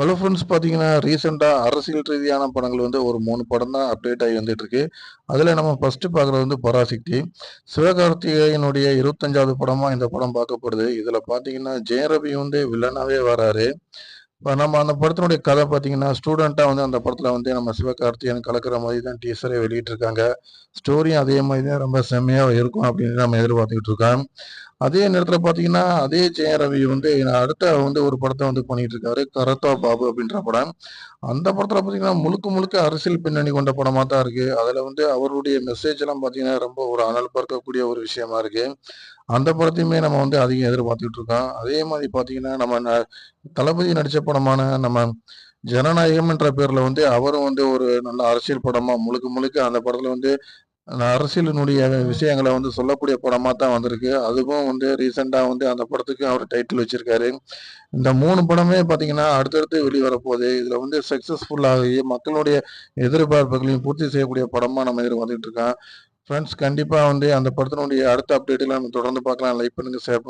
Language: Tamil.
ஹலோ ஃப்ரெண்ட்ஸ் பார்த்தீங்கன்னா ரீசெண்டாக அரசியல் ரீதியான படங்கள் வந்து ஒரு மூணு படம் தான் அப்டேட் ஆகி வந்துட்டுருக்கு. அதில் நம்ம ஃபஸ்ட்டு பார்க்குறது வந்து பராசக்தி. சிவகார்த்திகேயனுடைய இருபத்தஞ்சாவது படமாக இந்த படம் பார்க்கப்படுது. இதில் பார்த்தீங்கன்னா ஜெயரவி வந்து வில்லனாகவே வராரு. இப்போ நம்ம அந்த படத்தினுடைய கதை பார்த்தீங்கன்னா ஸ்டூடெண்ட்டாக வந்து அந்த படத்தில் வந்து நம்ம சிவகார்த்திகேயன் கலக்கிற மாதிரி தான் டீசரே வெளியிட்டிருக்காங்க. ஸ்டோரியும் அதே மாதிரி தான் ரொம்ப செம்மையாக இருக்கும் அப்படின்னு நம்ம எதிர்பார்த்துக்கிட்டு இருக்கோம். அதே நேரத்தில் பார்த்தீங்கன்னா அதே ஜெய ரவி வந்து அடுத்த வந்து ஒரு படத்தை வந்து பண்ணிட்டு இருக்காரு கரத்தா பாபு அப்படின்ற படம். அந்த படத்தில் பார்த்தீங்கன்னா முழுக்க முழுக்க அரசியல் பின்னணி கொண்ட படமாக தான் இருக்கு. அதில் வந்து அவருடைய மெசேஜ் எல்லாம் பார்த்தீங்கன்னா ரொம்ப ஒரு அனல் பார்க்கக்கூடிய ஒரு விஷயமா இருக்கு. அந்த படத்தையுமே நம்ம வந்து அதிகம் எதிர்பார்த்துட்டு இருக்கோம். அதே மாதிரி பார்த்தீங்கன்னா நம்ம தளபதி நடித்த படமான நம்ம ஜனநாயகம் என்ற பேர்ல வந்து அவரும் வந்து ஒரு நல்ல அரசியல் படமா முழுக்க முழுக்க அந்த படத்துல வந்து அரசியலினுடைய விஷயங்களை வந்து சொல்லக்கூடிய படமாக தான் வந்திருக்கு. அதுவும் வந்து ரீசெண்டாக வந்து அந்த படத்துக்கு அவர் டைட்டில் வச்சிருக்காரு. இந்த மூணு படமே பார்த்தீங்கன்னா அடுத்தடுத்து வெளிவரப்போகுது. இதில் வந்து சக்சஸ்ஃபுல்லாகி மக்களுடைய எதிர்பார்ப்புகளையும் பூர்த்தி செய்யக்கூடிய படமாக நம்ம இதில் வந்துட்டு இருக்கோம். ஃப்ரெண்ட்ஸ் கண்டிப்பாக வந்து அந்த படத்தினுடைய அடுத்த அப்டேட்டில் நம்ம தொடர்ந்து பார்க்கலாம். லைக் பண்ணுங்க ஷேர்